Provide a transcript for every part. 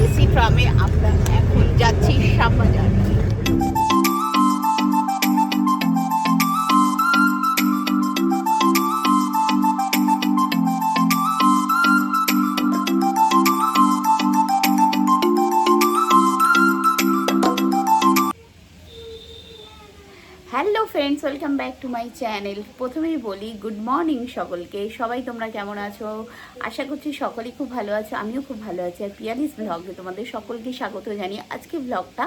AC ফ্রামে আমরা এখন যাচ্ছি Shyambazar friends welcome back to my channel প্রথমেই বলি গুড মর্নিং সকলকে। সবাই তোমরা কেমন আছো? আশা করছি সকলেই খুব ভালো আছো, আমিও খুব ভালো আছি। আর পিয়ালিস ব্লগে তোমাদের সকলকে স্বাগত জানিয়ে আজকে ব্লগটা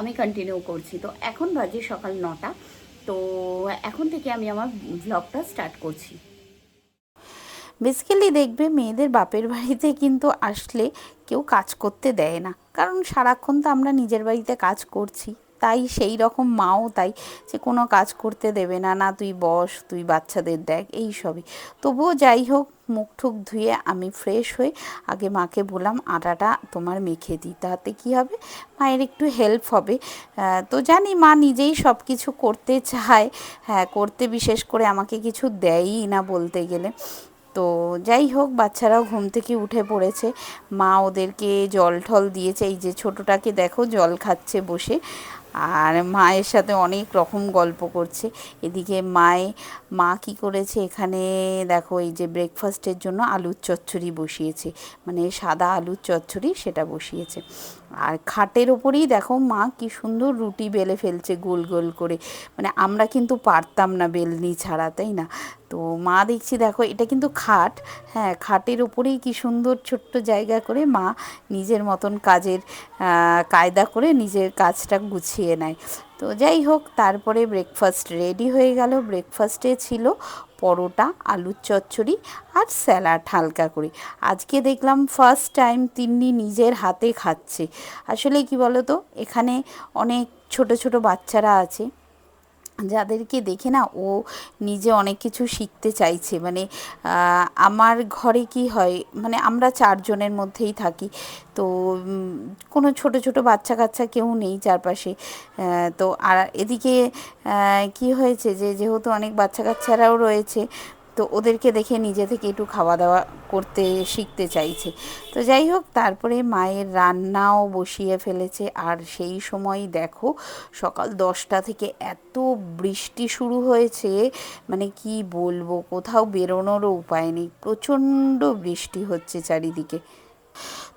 আমি কন্টিনিউ করছি। তো এখন বাজে সকাল নটা। তো এখন থেকে আমি আমার ব্লগটা স্টার্ট করছি। বেসিক্যালি দেখবে, মেয়েদের বাপের বাড়িতে কিন্তু আসলে কেউ কাজ করতে দেয় না। কারণ সারাক্ষণ তো আমরা নিজের বাড়িতে কাজ করছি। তাই সেই রকম মাও তাই যে কোনো কাজ করতে দেবে না না, তুই বস, তুই বাচ্চাদের দেখ। এই সবই। তবুও যাই হোক, মুখ ঠুক ধুয়ে আমি ফ্রেশ হয়ে আগে মাকে বললাম, আটাটা তোমার মেখে দিই, তাতে কী হবে? মায়ের একটু হেল্প হবে। তো জানি মা নিজেই সব কিছু করতে চায়। হ্যাঁ করতে বিশেষ করে আমাকে কিছু দেয়ই না বলতে গেলে। তো যাই হোক, বাচ্চারাও ঘুম থেকে উঠে পড়েছে। মা ওদেরকে জল ঠল দিয়েছে। এই যে ছোটোটাকে দেখো, জল খাচ্ছে বসে। আর মায়ের সাথে অনেক রকম গল্প করছে। এদিকে মায়ে, মা কি করেছে? এখানে দেখো, এই যে ব্রেকফাস্টের জন্য আলুর চচ্চড়ি বসিয়েছে। মানে সাদা আলুর চচ্চড়ি সেটা বসিয়েছে। আর খাটের ওপরেই দেখো মা কি সুন্দর রুটি বেলে ফেলছে গোল গোল করে। মানে আমরা কিন্তু পারতাম না বেলনি ছাড়া, তাই না? তো মা দেখছি দেখো, এটা কিন্তু খাট। হ্যাঁ খাটের ওপরেই কি সুন্দর ছোট্ট জায়গা করে মা নিজের মতন কাজের কায়দা করে নিজের কাজটা গুছিয়ে নেয়। তো যাই হোক, তারপরে ব্রেকফাস্ট রেডি হয়ে গেল। ব্রেকফাস্টে ছিল পরোটা, আলুর চচ্চড়ি আর স্যালাড হালকা করে। আজকে দেখলাম ফার্স্ট টাইম তিন্নি নিজের হাতে খাচ্ছে। আসলে কি বলো তো এখানে অনেক ছোট ছোট বাচ্চারা আছে যাদেরকে দেখে না ও নিজে অনেক কিছু শিখতে চাইছে। মানে আমার ঘরে কি হয় মানে আমরা চারজনের মধ্যেই থাকি। তো কোনো ছোট ছোট বাচ্চা কাচ্চা কেউ নেই চারপাশে। তো আর এদিকে কি হয়েছে যে, যেহেতু অনেক বাচ্চা কাচ্চারাও রয়েছে তো ওদেরকে দেখে নিজে থেকে একটু খাওয়া দাওয়া করতে শিখতে চাইছে। তো যাই হোক, তারপরে মায়ের রান্নাও বসিয়ে ফেলেছে। আর সেই সময় দেখো, সকাল দশটা থেকে এত বৃষ্টি শুরু হয়েছে মানে কি বলব, কোথাও বেরোনোরও উপায় নেই। প্রচণ্ড বৃষ্টি হচ্ছে চারিদিকে।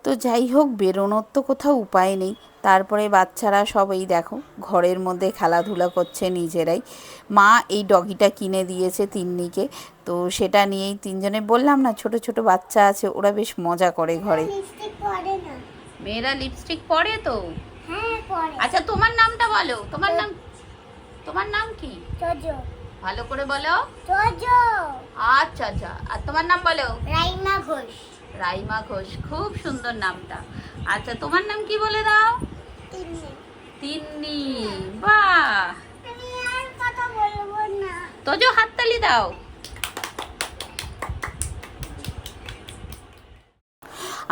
তো যাই হোক, বেরোনোর তো কোথাও উপায় নেই। তারপরে বাচ্চারা সব এই দেখো ঘরের মধ্যে খেলাধুলা করছে নিজেরাই। মা এই ডগিটা কিনে দিয়েছে তিন্নিকে তো সেটা নিয়েই তিনজনে বললাম না ছোট ছোট বাচ্চা আছে ওরা বেশ মজা করে ঘরে। লিপস্টিক পরে না। মেয়েরা লিপস্টিক পরে তো? হ্যাঁ আচ্ছা তোমার নামটা বলো। তোমার নাম তোমার নাম কি? ভালো করে বলো। আচ্ছা আচ্ছা। আর তোমার নাম বলো? রাইমা ঘোষ। রাইমা ঘোষ খুব সুন্দর নামটা। আচ্ছা তোমার নাম কি বলে দাও? তিন্নি, বাহ। তোজো হাততালি দাও।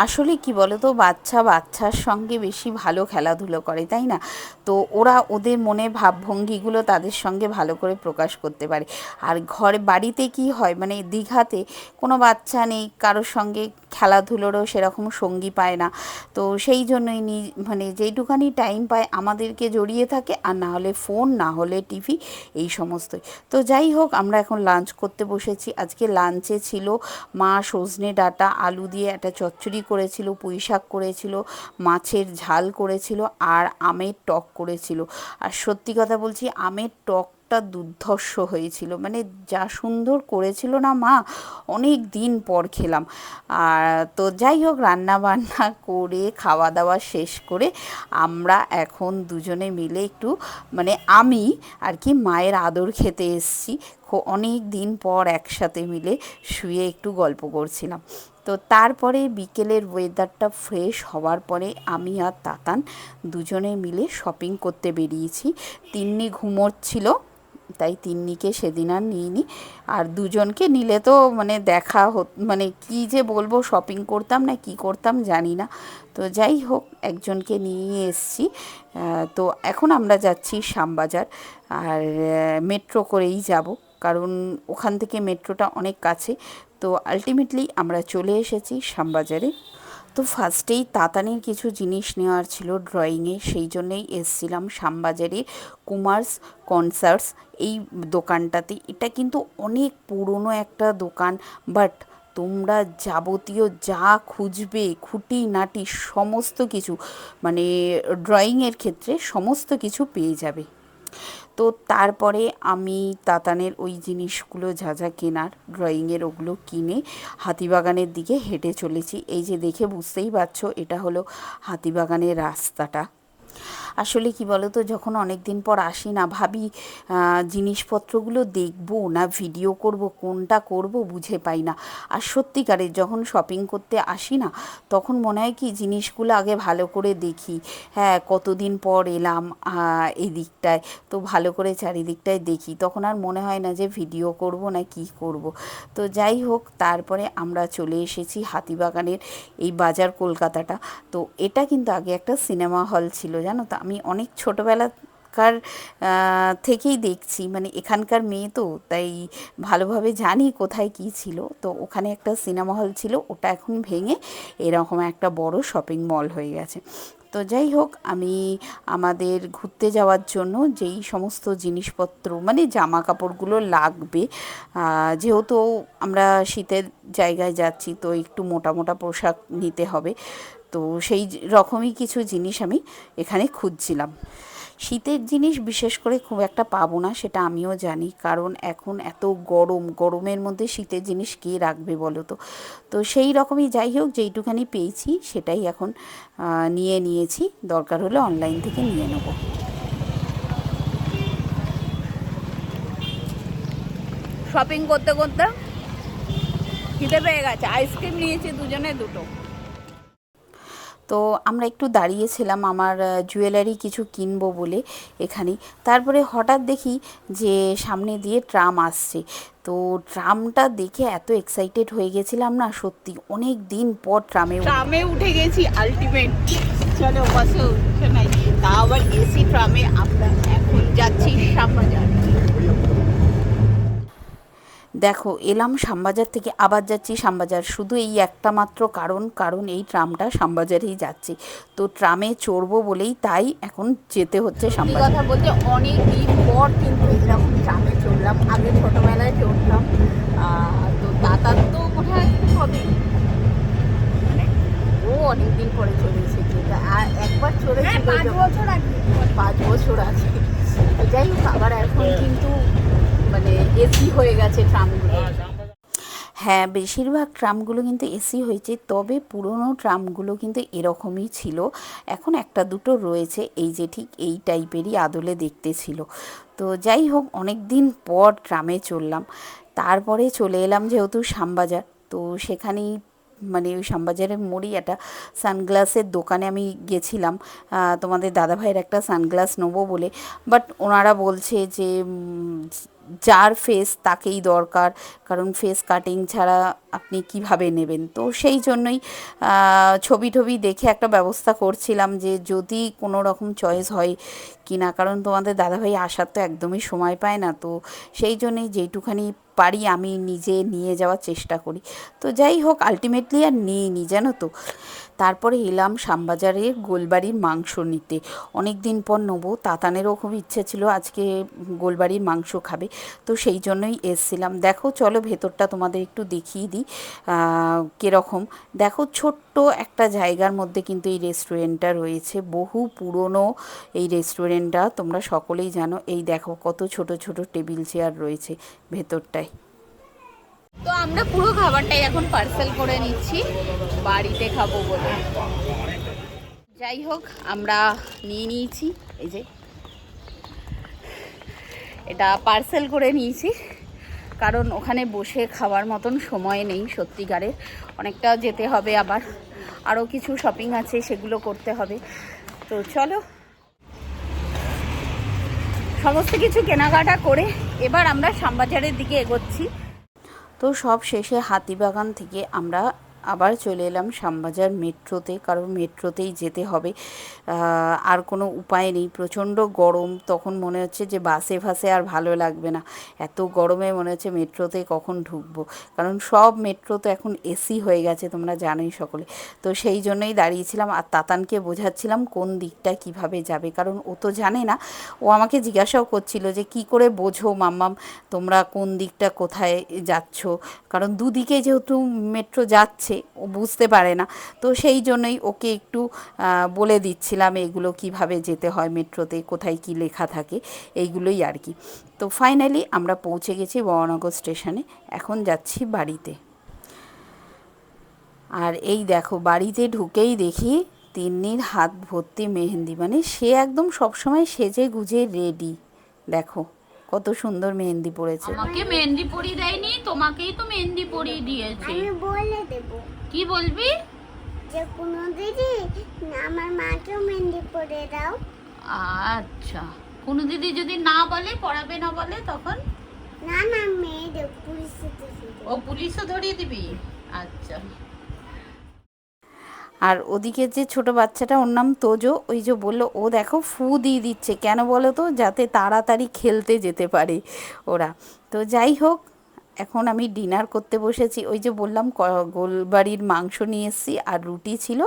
আসলে কি বলতো, বাচ্চা বাচ্চার সঙ্গে বেশি ভালো খেলাধুলো করে, তাই না? তো ওরা ওদের মনের ভাবভঙ্গিগুলো তাদের সঙ্গে ভালো করে প্রকাশ করতে পারে। আর ঘর বাড়িতে কি হয়? মানে দীঘাতে কোনো বাচ্চা নেই, কারোর সঙ্গে খেলাধুলোরও সেরকম সঙ্গী পায় না। তো সেই জন্যই নি মানে যেইটুখানি টাইম পায় আমাদেরকে জড়িয়ে থাকে, আর না হলে ফোন না হলে টিভি এই সমস্তই। তো যাই হোক, আমরা এখন লাঞ্চ করতে বসেছি। আজকে লাঞ্চে ছিল মা সজনে ডাঁটা, আলু দিয়ে একটা চচ্চড়ি করেছিল পুঁই শাক করেছিল, মাছের ঝাল করেছিল, আর আমের টক করেছিল। আর সত্যি কথা বলছি, আমের টকটা দুর্ধর্ষ হয়েছিল। মানে যা সুন্দর করেছিল না মা, অনেক দিন পর খেলাম। আর তো যাই হোক রান্না বান্না করে খাওয়া দাওয়া শেষ করে আমরা এখন দুজনে মিলে একটু মানে আমি আর কি মায়ের আদর খেতে এসেছি। অনেক দিন পর একসাথে মিলে শুয়ে একটু গল্প করছিলাম। তো তারপরে বিকেলের ওয়েদারটা ফ্রেশ হওয়ার পরে আমি আর তাতান দুজনে মিলে শপিং করতে বেরিয়েছি। তিন্নি ঘুমোচ্ছিল, তাই তিন্নিকে সেদিন আর নিইনি। আর দুজনকে নিলে তো মানে দেখা হত মানে কি যে বলব শপিং করতাম না, কি করতাম জানি না। তো যাই হোক, একজনকে নিয়ে এসছি। তো এখন আমরা যাচ্ছি শ্যামবাজার, আর মেট্রো করেই যাব। কারণ ওখান থেকে মেট্রোটা অনেক কাছে। তো আলটিমেটলি আমরা চলে এসেছি শ্যামবাজারে। তো ফার্স্টেই তাতানির কিছু জিনিস নেওয়ার ছিল ড্রয়িংয়ে সেই জন্যেই এসছিলাম শ্যামবাজারের কুমার্স কনসার্টস এই দোকানটাতে। এটা কিন্তু অনেক পুরনো একটা দোকান বাট তোমরা যাবতীয় যা খুঁজবে খুঁটি নাটি সমস্ত কিছু মানে ড্রয়িংয়ের ক্ষেত্রে সমস্ত কিছু পেয়ে যাবে। তো তারপরে আমি তাতানের ওই জিনিসগুলো যা যা কেনার ড্রয়িংয়ের ওগুলো কিনে হাতিবাগানের দিকে হেঁটে চলেছি। এই যে দেখে বুঝতেই পারছ, এটা হলো হাতিবাগানের রাস্তাটা। আসলে কি বলো তো যখন অনেক দিন পর আসি না ভাবি জিনিসপত্রগুলো দেখব না ভিডিও করব কোনটা করব বুঝে পাই না। আর সত্যিকারের যখন শপিং করতে আসি না তখন মনে হয় কি জিনিসগুলো আগে ভালো করে দেখি। হ্যাঁ কতদিন পর এলাম আহ, এই দিকটায় তো ভালো করে চারিদিকটায় দেখি। তখন আর মনে হয় না যে ভিডিও করব না কি করব। তো যাই হোক তারপরে আমরা চলে এসেছি হাতিবাগানের এই বাজার কলকাতাটা। তো এটা কিন্তু আগে একটা সিনেমা হল ছিল জানো তো? আমি অনেক ছোটোবেলাকার থেকেই দেখছি। মানে এখানকার মেয়ে তো, তাই ভালোভাবে জানি কোথায় কি ছিল। তো ওখানে একটা সিনেমা হল ছিল, ওটা এখন ভেঙে এরকম একটা বড় শপিং মল হয়ে গেছে। তো যাই হোক, আমি আমাদের ঘুরতে যাওয়ার জন্য যেই সমস্ত জিনিসপত্র মানে জামা কাপড়গুলো লাগবে যেহেতু আমরা শীতের জায়গায় যাচ্ছি, তো একটু মোটা মোটা পোশাক নিতে হবে। তো সেই রকমই কিছু জিনিস আমি এখানে খুঁজছিলাম। শীতের জিনিস বিশেষ করে খুব একটা পাবো না, সেটা আমিও জানি। কারণ এখন এত গরম, গরমের মধ্যে শীতের জিনিস কে রাখবে বলো তো? তো সেই রকমই যাই হোক, যেইটুখানি পেয়েছি, সেটাই এখন নিয়ে নিয়েছি। দরকার হলে অনলাইন থেকে নিয়ে নেব। শপিং করতে করতে খিদে পেয়ে গেছে। আইসক্রিম নিয়েছি দুজনে দুটো। তো আমরা একটু দাঁড়িয়েছিলাম আমার জুয়েলারি কিছু কিনবো বলে এখানে। তারপরে হঠাৎ দেখি যে সামনে দিয়ে ট্রাম আসছে। তো ট্রামটা দেখে এত এক্সাইটেড হয়ে গেছিলাম না, সত্যি অনেক দিন পর ট্রামে ট্রামে উঠে গেছি আলটিমেট চলো, বসো শোনাই তা আবার এসি ট্রামে আমরা এখন যাচ্ছি শ্যামবাজার দেখো এলাম শামবাজার থেকে আবার যাচ্ছি শ্যামবাজার। শুধু এই একটা মাত্র কারণ কারণ এই ট্রামটা শ্যামবাজারেই যাচ্ছে। তো ট্রামে চড়বো বলেই তাই এখন যেতে হচ্ছে শামবাজার শ্যামবাজার। কথা বলতে অনেক দিন পর কিন্তু এরকম ট্রামে চড়লাম। আগে ছোটবেলায় চড়তাম আহ, তো দাদার তো মনে হয় হবে মানে ও অনেক দিন পরে চলেছে যেটা আর একবার চড়েছিল যখন- পাঁচ বছর আছে তো যাই হোক আবার এখন কিন্তু মানে এসি হয়ে গেছে ট্রামগুলো হ্যাঁ বেশিরভাগ ট্রামগুলো কিন্তু এসি হয়েছে, তবে পুরনো ট্রামগুলো কিন্তু এরকমই ছিল। এখন একটা দুটো রয়েছে, এই যে ঠিক এই টাইপেরই আদলে দেখতে ছিল। তো যাই হোক অনেক দিন পর ট্রামে চললাম। তারপরে চলে এলাম যেহেতু শ্যামবাজার, তো সেখানেই মানে ওই শ্যামবাজারের মোড়েই একটা সানগ্লাসের দোকানে আমি গেছিলাম। তোমাদের দাদাভাইয়ের একটা সানগ্লাস নেব বলে। বাট ওনারা বলছে যে যার ফেস তাকেই দরকার। কারণ ফেস কাটিং ছাড়া আপনি কীভাবে নেবেন? তো সেই জন্যই ছবি টবি দেখে একটা ব্যবস্থা করছিলাম যে যদি কোনো রকম চয়েস হয় কি না কারণ তোমাদের দাদাভাই আসার তো একদমই সময় পায় না, তো সেই জন্যই যেইটুখানি পারি আমি নিজে নিয়ে যাওয়ার চেষ্টা করি। তো যাই হোক আলটিমেটলি আর নিইনি, জানো তো? তারপরে এলাম শ্যামবাজারের গোলবাড়ির মাংস নিতে। অনেক দিন পর নেব। তাতানেরও খুব ইচ্ছে ছিল আজকে গোলবাড়ির মাংস খাবে। তো সেই জন্যই এসছিলাম। দেখো, চলো ভেতরটা তোমাদের একটু দেখিয়ে দিই কীরকম। দেখো, ছোট্ট একটা জায়গার মধ্যে কিন্তু এই রেস্টুরেন্টটা রয়েছে। বহু পুরনো এই রেস্টুরেন্টটা তোমরা সকলেই জানো। এই দেখো, কত ছোট ছোট টেবিল চেয়ার রয়েছে ভেতরটায়। তো আমরা পুরো খাবারটাই এখন পার্সেল করে নিচ্ছি। বাড়িতে খাব বলে। যাই হোক, আমরা নিয়ে নিয়েছি। এই যে, এটা পার্সেল করে নিয়েছি। কারণ ওখানে বসে খাওয়ার মতন সময় নেই সত্যিকারের অনেকটা যেতে হবে আবার। আরও কিছু শপিং আছে, সেগুলো করতে হবে। তো চলো। সমস্ত কিছু কেনাকাটা করে এবার আমরা শ্যামবাজারের দিকে এগোচ্ছি। তো সব শেষে হাতিবাগান থেকে আমরা আবার চলে এলাম শ্যামবাজার মেট্রোতে। কারণ মেট্রোতেই যেতে হবে। আর কোনো উপায় নেই। প্রচণ্ড গরম। তখন মনে হচ্ছে যে বাসে ফাসে আর ভালো লাগবে না। এত গরমে মনে হচ্ছে মেট্রোতে কখন ঢুকবো। কারণ সব মেট্রো তো এখন এসি হয়ে গেছে, তোমরা জানোই সকলে। তো সেই জন্যই দাঁড়িয়েছিলাম আর তাতানকে বোঝাচ্ছিলাম কোন দিকটা কীভাবে যাবে। কারণ ও তো জানে না। ও আমাকে জিজ্ঞাসাও করছিল যে, কি করে বোঝো মাম্মাম, তোমরা কোন দিকটা কোথায় যাচ্ছ? কারণ দুদিকে যেহেতু মেট্রো যাচ্ছে ও বুঝতে পারে না। তো সেই জন্যই ওকে একটু বলে দিচ্ছিলাম এগুলো কীভাবে যেতে হয়, মেট্রোতে কোথায় কি লেখা থাকে, এইগুলোই আর কি। তো ফাইনালি আমরা পৌঁছে গেছি বড়নগর স্টেশনে। এখন যাচ্ছি বাড়িতে। আর এই দেখো, বাড়িতে ঢুকেই দেখি তিন্নির হাত ভর্তি মেহেন্দি। মানে সে একদম সবসময় সেজে গুজে রেডি। দেখো। কত সুন্দর মেহেন্দি পড়েছে। আমাকে মেহেন্দি পরিয়ে দেয়নি তোমাকেই তো মেহেন্দি পরিয়ে দিয়েছে। আমি বলে দেব। কি বলবি? যে কোনো দিদি আমার মাকেও মেহেন্দি পরিয়ে দাও। আচ্ছা। কোনো দিদি যদি না বলে পড়াবে না বলে তখন? না না মেয়েদের পুলিশে ও পুলিশও ধরিয়ে দিবি? আচ্ছা। আর ওদিকে যে ছোট বাচ্চাটা, ওর নাম তোজো, ওই যে বলল, ও দেখো ফু দিয়ে দিচ্ছে। কেন বলো তো? যাতে তাড়াতাড়ি খেলতে যেতে পারে ওরা। তো যাই হোক, এখন আমি ডিনার করতে বসেছি। ওই যে বললাম গোলবাড়ির মাংস নিয়ে এসেছি আর রুটি ছিল।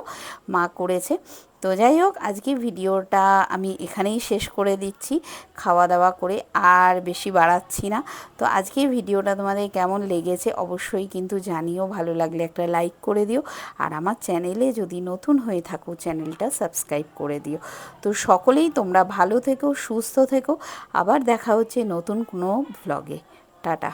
মা করেছে। তো যাই হোক, আজকে ভিডিওটা আমি এখানেই শেষ করে দিচ্ছি খাওয়া দাওয়া করে, আর বেশি বাড়াচ্ছি না। তো আজকে ভিডিওটা তোমাদের কেমন লেগেছে অবশ্যই কিন্তু জানিও, ভালো লাগলে একটা লাইক করে দিও, আর আমার চ্যানেলে যদি নতুন হয়ে থাকো, চ্যানেলটা সাবস্ক্রাইব করে দিও। তো সকলেই তোমরা ভালো থেকো, সুস্থ থেকো, আবার দেখা হচ্ছে নতুন কোনো ভ্লগে টাটা।